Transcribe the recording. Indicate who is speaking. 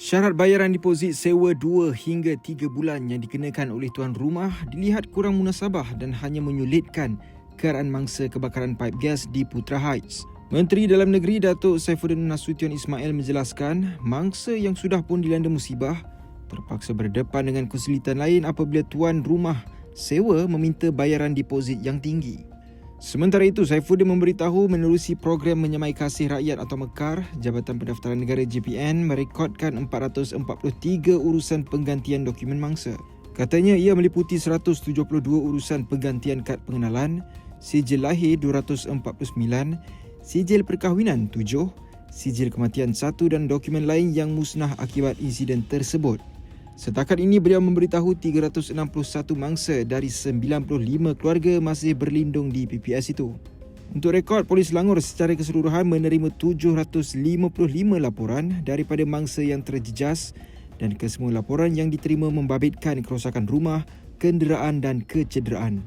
Speaker 1: Syarat bayaran deposit sewa 2 hingga 3 bulan yang dikenakan oleh tuan rumah dilihat kurang munasabah dan hanya menyulitkan keraan mangsa kebakaran paip gas di Putra Heights. Menteri Dalam Negeri Datuk Saifuddin Nasution Ismail menjelaskan mangsa yang sudah pun dilanda musibah terpaksa berdepan dengan kesulitan lain apabila tuan rumah sewa meminta bayaran deposit yang tinggi. Sementara itu, Saifuddin memberitahu menerusi program Menyamai Kasih Rakyat atau MEKAR, Jabatan Pendaftaran Negara JPN merekodkan 443 urusan penggantian dokumen mangsa. Katanya ia meliputi 172 urusan penggantian kad pengenalan, sijil lahir 249, sijil perkahwinan 7, sijil kematian 1 dan dokumen lain yang musnah akibat insiden tersebut. Setakat ini beliau memberitahu 361 mangsa dari 95 keluarga masih berlindung di PPS itu. Untuk rekod, Polis Langor secara keseluruhan menerima 755 laporan daripada mangsa yang terjejas dan kesemua laporan yang diterima membabitkan kerosakan rumah, kenderaan dan kecederaan.